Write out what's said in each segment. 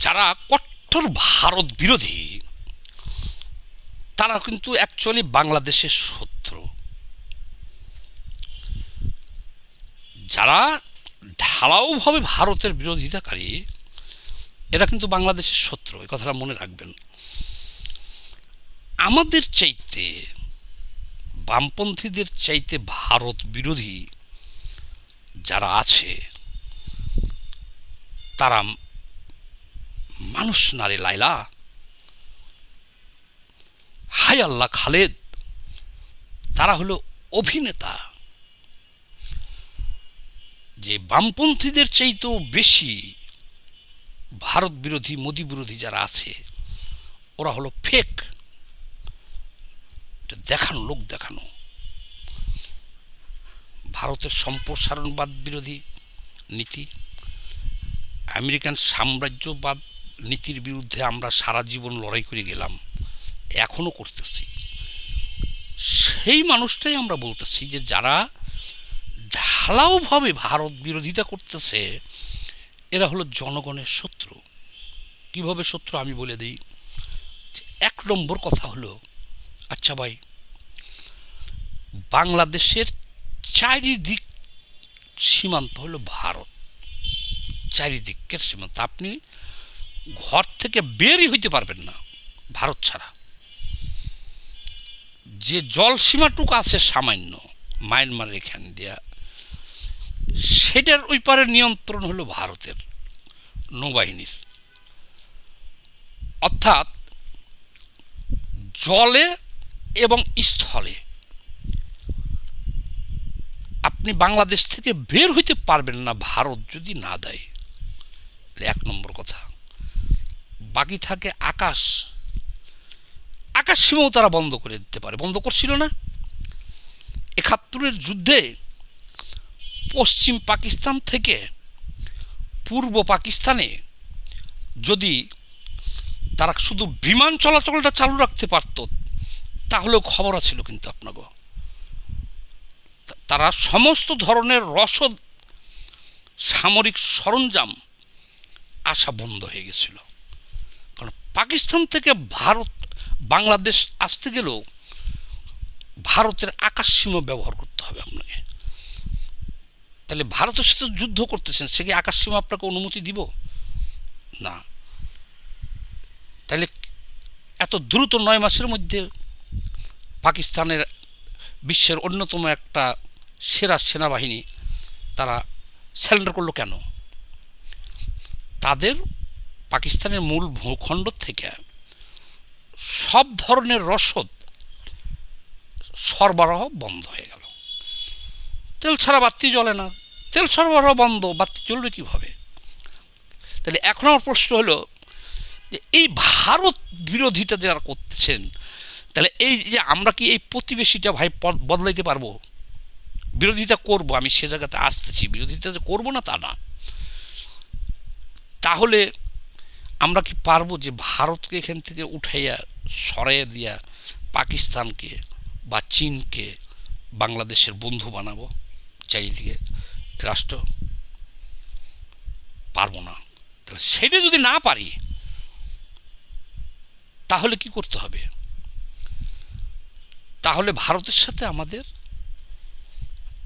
যারা কট্টর ভারত বিরোধী, তারা কিন্তু অ্যাকচুয়ালি বাংলাদেশের শত্রু। যারা ঢালাওভাবে ভারতের বিরোধিতাকারী, এরা কিন্তু বাংলাদেশের শত্রু এই কথাটা মনে রাখবেন। আমাদের চাইতে, বামপন্থীদের চাইতে ভারত বিরোধী যারা আছে, তারা মানুষ নারে লাইলা হাই আল্লাহ খালেদ, তারা হলো অভিনেতা। যে বামপন্থীদের চাইতেও বেশি ভারত বিরোধী, মোদী বিরোধী যারা আছে, ওরা হলো ফেক দেখানো, লোক দেখানো। ভারতের সম্প্রসারণবাদ বিরোধী নীতি, আমেরিকান সাম্রাজ্যবাদ নীতির বিরুদ্ধে আমরা সারা জীবন লড়াই করে গেলাম এখনও করতেছি। সেই মানুষটাই আমরা বলতেছি যে যারা ঢালাওভাবে ভারত বিরোধিতা করতেছে, এরা হলো জনগণের শত্রু। কীভাবে শত্রু আমি বলে দিই এক নম্বর কথা হলো আচ্ছা ভাই, বাংলাদেশের চারিদিক সীমান্ত হলো ভারত। চারিদিকের সীমান্ত। আপনি ঘর থেকে বেরই হইতে পারবেন না, ভারত ছাড়া। যে জল সীমাটুকু আছে সামান্য, মায়ানমারের এখান দিয়া, সেটার ওই পারের নিয়ন্ত্রণ হলো ভারতের নৌবাহিনীর। অর্থাৎ জলে এবং স্থলে আপনি বাংলাদেশ থেকে বের হইতে পারবেন না, ভারত যদি না দেয়। এক নম্বর কথা। বাকি থাকে আকাশ। আকাশ সীমাও তারা বন্ধ করে দিতে পারে। বন্ধ করছিল না। একাত্তরের যুদ্ধে পশ্চিম পাকিস্তান থেকে পূর্ব পাকিস্তানে যদি তারা শুধু বিমান চলাচলটা চালু রাখতে পারত, তাহলেও খবর ছিল কিন্তু আপনাকে। তারা সমস্ত ধরনের রসদ, সামরিক সরঞ্জাম আসা বন্ধ হয়ে গেছিল। কারণ পাকিস্তান থেকে ভারত, বাংলাদেশ আসতে গেলেও ভারতের আকাশ সীমা ব্যবহার করতে হবে আপনাকে। তাহলে ভারতের সাথে যুদ্ধ করতেছেন, সে কি আকাশ সীমা আপনাকে অনুমতি দিব? না। তাহলে এত দ্রুত নয় মাসের মধ্যে পাকিস্তানের বিশ্বের অন্যতম একটা সেরা সেনাবাহিনী তারা স্যালেন্ডার করল কেন? তাদের পাকিস্তানের মূল ভূখণ্ড থেকে সব ধরনের রসদ সরবরাহ বন্ধ হয়ে গেল। তেল ছাড়া বাতি জ্বলে না। তেল সরবরাহ বন্ধ, বাতি চলবে কীভাবে? তাহলে এখন আমার প্রশ্ন হলো যে এই ভারত বিরোধিতা যারা করতেছেন তাহলে এই যে আমরা কি এই প্রতিবেশীটা ভাই বদলাইতে পারব? বিরোধিতা করব, আমি সে জায়গাতে আসতেছি। বিরোধিতা যে করব না তা না। তাহলে আমরা কি পারব যে ভারতকে এখান থেকে উঠাইয়া, সরাইয়া দিয়া পাকিস্তানকে বা চীনকে বাংলাদেশের বন্ধু বানাবো? চারিদিকে রাষ্ট্র পারব না। তাহলে সেটা যদি না পারি, তাহলে কি করতে হবে? তাহলে ভারতের সাথে আমাদের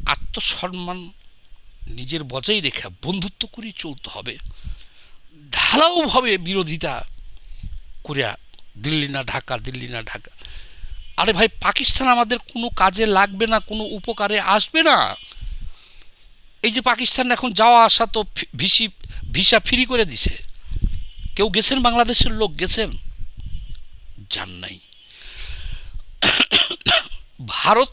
আত্মসম্মান নিজের বজায় রেখে বন্ধুত্ব করেই চলতে হবে। ঢালাওভাবে বিরোধিতা করিয়া দিল্লি না ঢাকা, দিল্লি না ঢাকা। আরে ভাই, পাকিস্তান আমাদের কোনো কাজে লাগবে না, কোনো উপকারে আসবে না। এই যে পাকিস্তান এখন যাওয়া আসা তো ভিসি, ভিসা ফ্রি করে দিছে। কেউ গেছেন বাংলাদেশের লোক? গেছেন? যান নাই। ভারত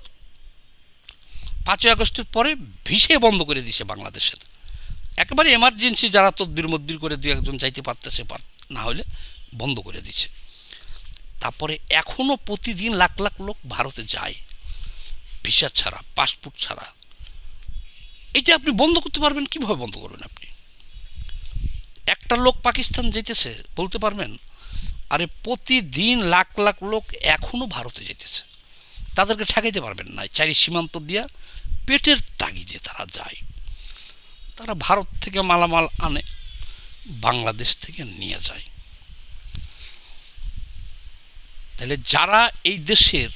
পাঁচই আগস্টের পরে ভিসে বন্ধ করে দিছে বাংলাদেশের। একেবারে এমার্জেন্সি যারা তদবির মদ্বির করে দু একজন যাইতে পারতেছে পার, না হলে বন্ধ করে দিচ্ছে তারপরে এখনও প্রতিদিন লাখ লাখ লোক ভারতে যায়, ভিসা ছাড়া পাসপোর্ট ছাড়া। এটা আপনি বন্ধ করতে পারবেন, কীভাবে বন্ধ করবেন আপনি? একটা লোক পাকিস্তান যেতেছে বলতে পারবেন? আরে প্রতিদিন লাখ লাখ লোক এখনও ভারতে যেতেছে তাদেরকে ঠেকাইতে পারবেন না। চারি সীমান্ত দিয়া পেটের তাগিদে তারা যায়। তারা ভারত থেকে মালামাল আনে, বাংলাদেশ থেকে নিয়ে যায়। তাহলে যারা এই দেশের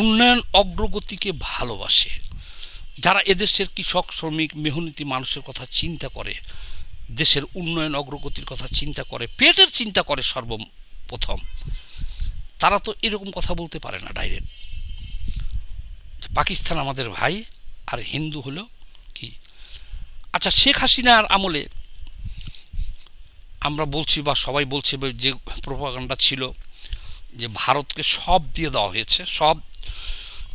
উন্নয়ন অগ্রগতিকে ভালোবাসে, যারা এদেশের কৃষক, শ্রমিক, মেহনতি মানুষের কথা চিন্তা করে, দেশের উন্নয়ন অগ্রগতির কথা চিন্তা করে, পেটের চিন্তা করে সর্বপ্রথম, তারা তো এরকম কথা বলতে পারে না ডাইরেক্ট পাকিস্তান আমাদের ভাই আর হিন্দু হলো কি? আচ্ছা শেখ হাসিনার আমলে আমরা বলছি বা সবাই বলছে যে প্রোপাগান্ডা ছিল যে ভারতকে সব দিয়ে দেওয়া হয়েছে, সব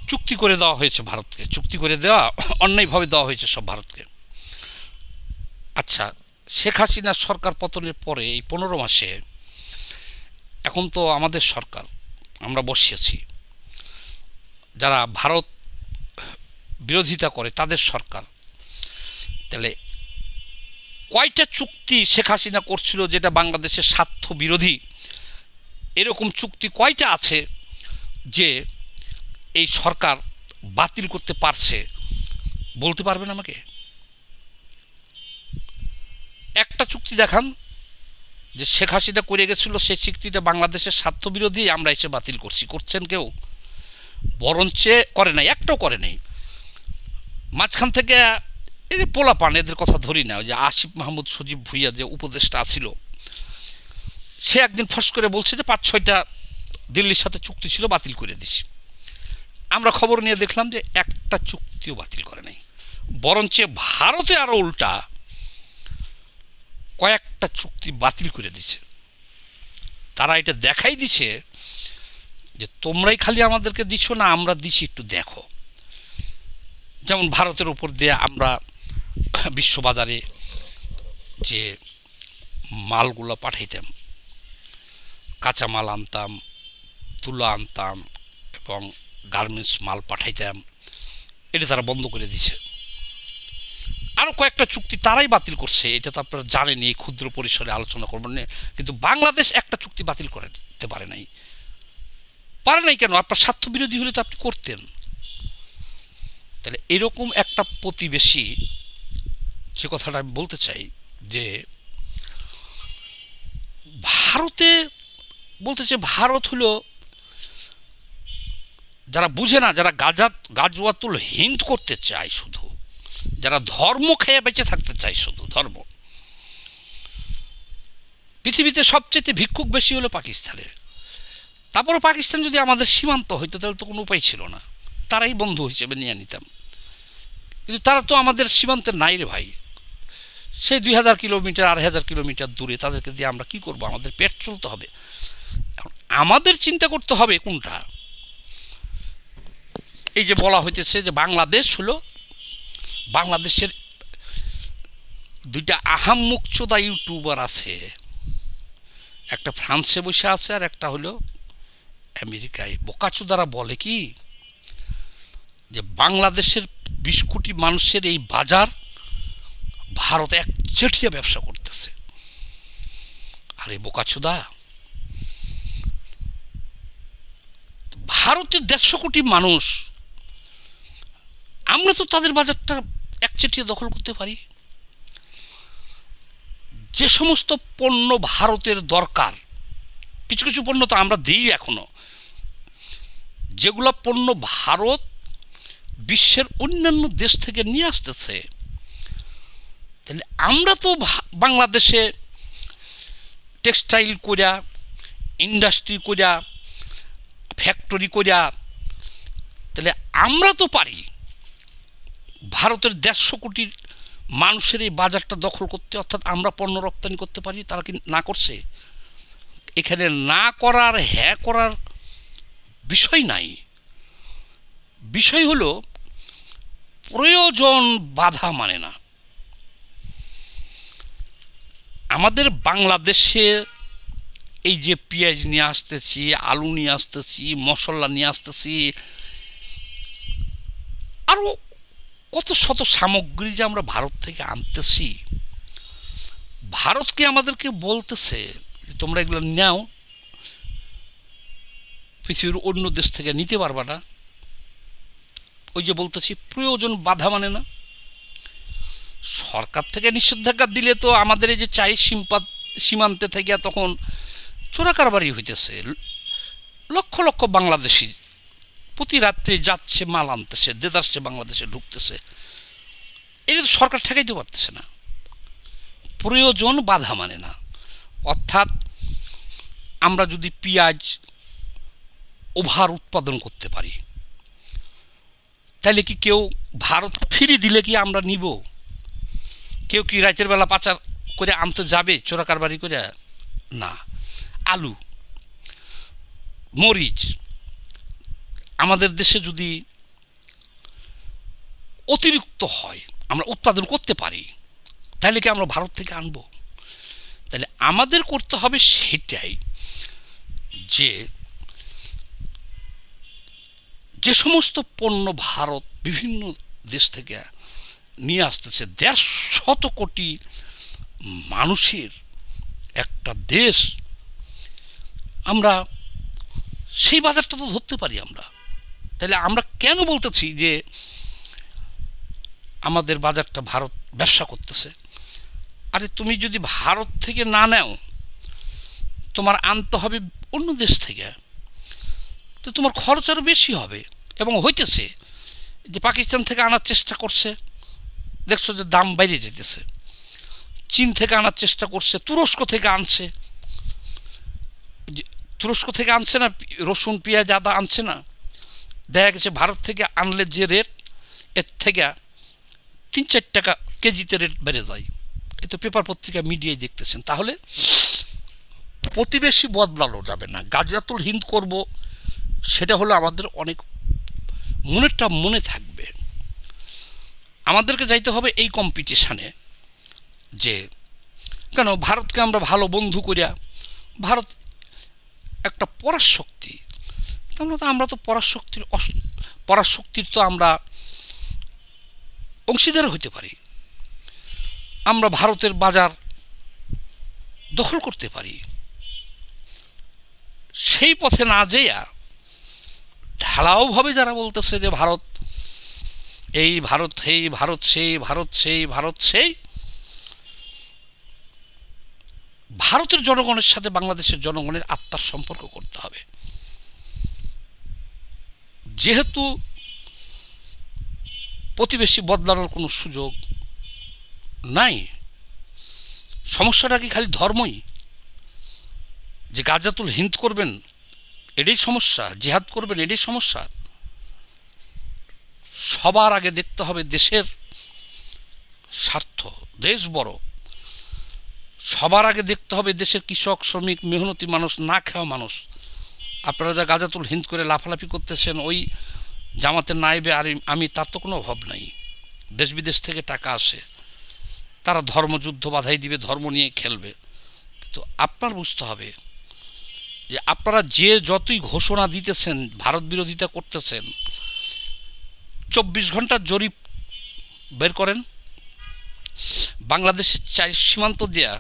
চুক্তি করে দেওয়া হয়েছে ভারতকে, চুক্তি করে দেওয়া, অন্যায়ভাবে দেওয়া হয়েছে সব ভারতকে। আচ্ছা শেখ হাসিনার সরকার পতনের পরে এই পনেরো মাসে এখন তো আমাদের সরকার, আমরা বসিয়েছি। যারা ভারত বিরোধিতা করে তাদের সরকার। তাহলে কয়টা চুক্তি শেখ হাসিনা করছিল যেটা বাংলাদেশের স্বার্থ বিরোধী? এরকম চুক্তি কয়টা আছে যে এই সরকার বাতিল করতে পারছে? বলতে পারবেন আমাকে? একটা চুক্তি দেখান যে শেখ হাসিনা করে গেছিল, সেই চুক্তিটা বাংলাদেশের স্বার্থ বিরোধী, আমরা এসে বাতিল করছি। করছেন কেউ? বরঞ্চে করে নাই, একটাও করে নাই। মাঝখান থেকে, এই যে পোলা পান এদের কথা ধরি না, ওই যে আসিফ মাহমুদ সজীব ভুইয়া যে উপদেষ্টা আছিল সে একদিন ফস করে বলছে যে পাঁচ ছয়টা দিল্লির সাথে চুক্তি ছিল, বাতিল করে দিছি আমরা খবর নিয়ে দেখলাম যে একটা চুক্তিও বাতিল করে নাই। বরঞ্চ ভারতে আরও উল্টা কয়েকটা চুক্তি বাতিল করে দিছে। তারা এটা দেখাই দিছে যে তোমরাই খালি আমাদেরকে দিছো না, আমরা দিছি, একটু দেখো। যেমন ভারতের উপর দিয়ে আমরা বিশ্ববাজারে যে মালগুলো পাঠাইতাম কাঁচা মাল আনতাম, তুলা আনতাম এবং গার্মেন্টস মাল পাঠাইতাম, এটা তারা বন্ধ করে দিছে। আরও কয়েকটা চুক্তি তারাই বাতিল করছে, এটা তো আপনারা জানেন, এই ক্ষুদ্র পরিসরে আলোচনা করবেন না, কিন্তু বাংলাদেশ একটা চুক্তি বাতিল করে দিতে পারে নাই। পারে নাই কেন? আপনার স্বার্থ বিরোধী হলে তো আপনি করতেন। তাহলে এরকম একটা প্রতিবেশী যে কথাটা আমি বলতে চাই যে ভারতে, বলতে চাই ভারত হলো যারা বুঝে না, যারা গাজা, গাজওয়াতুল হিন্দ করতে চায় শুধু, যারা ধর্ম খেয়ে বেঁচে থাকতে চায় শুধু, ধর্ম। পৃথিবীতে সবচেয়ে ভিক্ষুক বেশি হলো পাকিস্তানের। তারপরে পাকিস্তান যদি আমাদের সীমান্ত হইতো, তাহলে তো কোনো উপায় ছিল না। তারাই বন্ধু হিসেবে নিয়ে নিতাম। কিন্তু তারা তো আমাদের সীমান্তে নাই রে ভাই। সেই দুই হাজার কিলোমিটার, আড়াই হাজার কিলোমিটার দূরে তাদেরকে দিয়ে আমরা কি করব? আমাদের পেট চলতে হবে। এখন আমাদের চিন্তা করতে হবে কোনটা? এই যে বলা হইতেছে যে বাংলাদেশ হলো বাংলাদেশের দুইটা আহাম মুখচোদা ইউটিউবার আছে। একটা ফ্রান্সে বসে আছে আর একটা হলো আমেরিকায়। বোকাচোদারা বলে কি? যে বাংলাদেশের বিশ কোটি মানুষের এই বাজার ভারত এক চেটিয়া ব্যবসা করতেছে। আরে বোকাচোদা, ভারতের দেড়শো কোটি মানুষ, আমরা তো তাদের বাজারটা একচেটিয়া দখল করতে পারি। যে সমস্ত পণ্য ভারতের দরকার, কিছু কিছু পণ্য তো আমরা দিই এখনও, যেগুলো পণ্য ভারত বিশ্বের অন্যান্য দেশ থেকে নিয়ে আসতেছে। তাহলে আমরা তো বাংলাদেশে টেক্সটাইল করিয়া ইন্ডাস্ট্রি করিয়া ফ্যাক্টরি করিয়া তাহলে আমরা তো পারি। ভারতের দেড়শো কোটির মানুষের এই বাজারটা দখল করতে, অর্থাৎ আমরা পণ্য রপ্তানি করতে পারি, তারা কি না করছে? এখানে না করার হ্যাঁ করার বিষয় নাই। বিষয় হলো, প্রয়োজন বাধা মানে না। আমাদের বাংলাদেশে এই যে পেঁয়াজ নিয়ে আসতেছি, আলু নিয়ে আসতেছি, মশলা নিয়ে আসতেছি আরও কত শত সামগ্রী যে আমরা ভারত থেকে আনতেছি, ভারতকে আমাদেরকে বলতেছে তোমরা এগুলো নাও, পৃথিবীর অন্য দেশ থেকে নিতে পারবা না। ওই যে বলতেছি, প্রয়োজন বাধা মানে না। সরকার থেকে নিষেধাজ্ঞা দিলে তো আমাদের এই যে চাই সীমপাত সীমান্তে থেকে তখন চোরা কারবারি হইতেছে। লক্ষ লক্ষ বাংলাদেশি প্রতি রাত্রে যাচ্ছে, মাল আনতেছে দেদাসছে বাংলাদেশে ঢুকতেছে। এটা তো সরকার ঠেকাইতে পারতেছে না। প্রয়োজন বাধা মানে না। অর্থাৎ আমরা যদি পেঁয়াজ, ওভার উৎপাদন করতে পারি তাহলে কি কেউ ভারত ফিরে দিলে কি আমরা নিব? কেউ কি রাতের বেলা পাচার করে আনতে যাবে, চোরা কারবারি করে? না। আলু, মরিচ, আমাদের দেশে যদি অতিরিক্ত হয়, আমরা উৎপাদন করতে পারি তাহলে কি আমরা ভারত থেকে আনব? তাহলে আমাদের করতে হবে সেটাই যে সমস্ত পণ্য ভারত বিভিন্ন দেশ থেকে নিয়ে আসতেছে দেড় শত কোটি মানুষের একটা দেশ, আমরা সেই বাজারটা তো ধরতে পারি আমরা। তাহলে আমরা কেন বলতেছি যে আমাদের বাজারটা ভারত ব্যবসা করতেছে? আরে তুমি যদি ভারত থেকে না নেও, তোমার আনতে হবে অন্য দেশ থেকে, তো তোমার খরচ আরও বেশি হবে। এবং হইতেছে যে পাকিস্তান থেকে আনার চেষ্টা করছে। দেখছ যে দাম বাইরে যেতেছে। চীন থেকে আনার চেষ্টা করছে, তুরস্ক থেকে আনছে। তুরস্ক থেকে আনছে না, রসুন, পেঁয়াজ, আদা আনছে না? দেখা গেছে ভারত থেকে আনলে যে রেট এর থেকে তিন চার টাকা কেজিতে রেট বেড়ে যায়। এ তো পেপার পত্রিকা মিডিয়ায় দেখতেছেন। তাহলে প্রতিবেশী বদলানো যাবে না। গাজাতুল হিন্দ করব, সেটা হলো আমাদের অনেক মনেরটা মনে থাকবে। আমাদেরকে যাইতে হবে এই কম্পিটিশানে যে, কেন ভারতকে আমরা ভালো বন্ধু করিয়া, ভারত একটা পরাশক্তি তো আমরা তো পরাশক্তির পরাশক্তির তো আমরা অংশীদার হতে পারি। আমরা ভারতের বাজার দখল করতে পারি। সেই পথে না যেয়া ঢালাওভাবে যারা বলতেছে যে ভারত, এই ভারত এই ভারত, সেই ভারত সেই ভারত, সেই, ভারতের জনগণের সাথে বাংলাদেশের জনগণের আত্মার সম্পর্ক করতে হবে। যেহেতু প্রতিবেশী বদলানোর কোনো সুযোগ নাই, সমস্যাটা কি খালি ধর্মই? যে গাজাতুল হিন্দ করবেন এটাই সমস্যা, জিহাদ করবেন এটাই সমস্যা। সবার আগে দেখতে হবে দেশের স্বার্থ, দেশ বড়। সবার আগে দেখতে হবে দেশের কৃষক, শ্রমিক, মেহনতি মানুষ, না খাওয়া মানুষ। আপনারা যা গাজাতুল হিন্দ করে লাফালাফি করতেছেন, ওই জামাতের নাইবে আর আমি, তার তো কোনো অভাব নাই। দেশ বিদেশ থেকে টাকা আসে। তারা ধর্মযুদ্ধ বাধাই দিবে, ধর্ম নিয়ে খেলবে। তো আপনার বুঝতে হবে যে আপনারা যে যতই ঘোষণা দিতেছেন, ভারত বিরোধিতা করতেছেন, চব্বিশ ঘণ্টার জরিপ বের করেন। বাংলাদেশের চার সীমান্ত দেয়া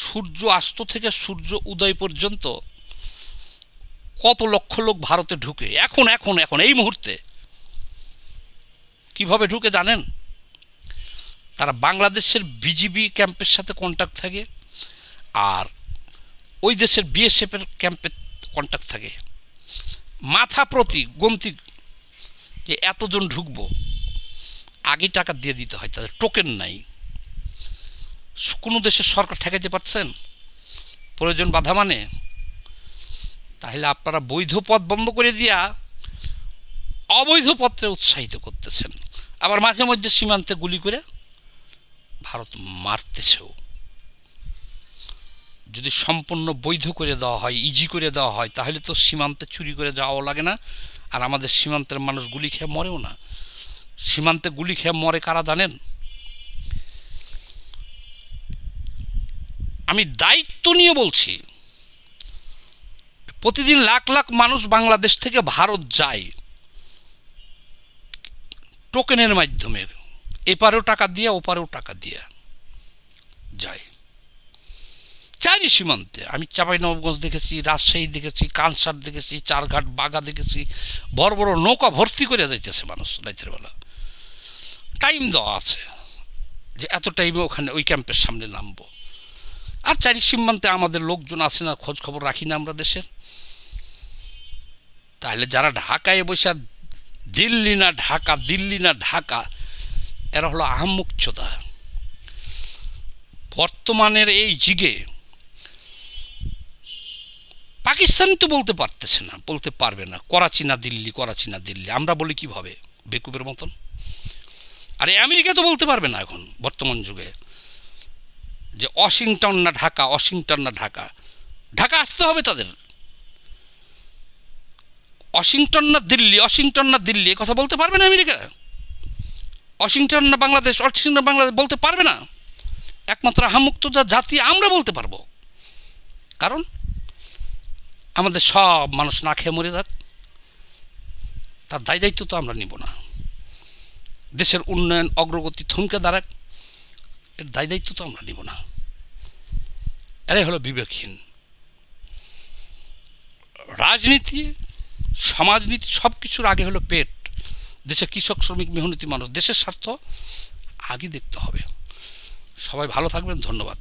সূর্য আস্ত থেকে সূর্য উদয় পর্যন্ত কত লক্ষ লোক ভারতে ঢুকে? এখন এখন এখন, এই মুহূর্তে কীভাবে ঢুকে জানেন? তারা বাংলাদেশের বিজিবি ক্যাম্পের সাথে কন্ট্যাক্ট থাকে, আর ওই দেশের বিএসএফের ক্যাম্পে কন্ট্যাক্ট থাকে। মাথা প্রতি গন্তি যে এতজন ঢুকবো আগে টাকা দিয়ে দিতে হয়, তাদের টোকেন নাই। কোনো দেশের সরকার ঠেকাইতে পারছেন? প্রয়োজন বাধা মানে? তাহলে আপনারা বৈধ পথ বন্ধ করে দিয়া অবৈধ পথে উৎসাহিত করতেছেন। আবার মাঝে মধ্যে সীমান্তে গুলি করে ভারত মারতেছেও। যদি সম্পূর্ণ বৈধ করে দেওয়া হয় ইজি করে দেওয়া হয়, তাহলে তো সীমান্তে চুরি করে যাওয়াও লাগে না। আর আমাদের সীমান্তের মানুষ গুলি খেয়ে মরেও না। সীমান্তে গুলি খেয়ে মরে কারা জানেন? আমি দায়িত্ব নিয়ে বলছি, প্রতিদিন লাখ লাখ মানুষ বাংলাদেশ থেকে ভারত যায় টোকেনের মাধ্যমে। এপারেও টাকা দিয়ে, ওপারেও টাকা দিয়ে যায়। চারি সীমান্তে। আমি চাঁপাইনবাবগঞ্জ দেখেছি, রাজশাহী দেখেছি, কানসার দেখেছি, চারঘাট, বাগা দেখেছি। বড় বড় নৌকা ভর্তি করে যাইতেছে মানুষ রাতের বেলা। টাইম দেওয়া আছে যে এত টাইমে ওখানে ওই ক্যাম্পের সামনে নামবো। আর চারি সীমান্তে আমাদের লোকজন আছে না, খোঁজ খবর রাখি না আমরা দেশের। তাহলে যারা ঢাকায় বসে দিল্লি না ঢাকা, দিল্লি না ঢাকা, এরা হলো আহমুকচোদা বর্তমানের এই যুগে পাকিস্তান তো বলতে পারতেছে না, বলতে পারবে না। করাচি না দিল্লি, করাচি না দিল্লি। আমরা বলি কীভাবে? বেকুবের মতন? আরে আমেরিকা তো বলতে পারবে না এখন, বর্তমান যুগে। যে ওয়াশিংটন না ঢাকা, ওয়াশিংটন না ঢাকা। ঢাকা আসতে হবে তাদের। ওয়াশিংটন না দিল্লি, ওয়াশিংটন না দিল্লি কথা বলতে পারবে না আমেরিকা? ওয়াশিংটন না বাংলাদেশ, ওয়াশিংটন বাংলাদেশ বলতে পারবে না? একমাত্র আহামুক্ত যা জাতি আমরা বলতে পারব। কারণ আমাদের সব মানুষ না খেয়ে মরে যাক। তার দায় দায়িত্ব তো আমরা নিব না। দেশের উন্নয়ন অগ্রগতি থমকে দাঁড়াক, এর দায় দায়িত্ব তো আমরা নিব না। এরাই হলো বিবেকহীন। রাজনীতি, সমাজনীতি সব কিছুর আগে হলো পেট। দেশের কৃষক, শ্রমিক, মেহনতি মানুষ, দেশের স্বার্থ আগে দেখতে হবে। সবাই ভালো থাকবেন, ধন্যবাদ।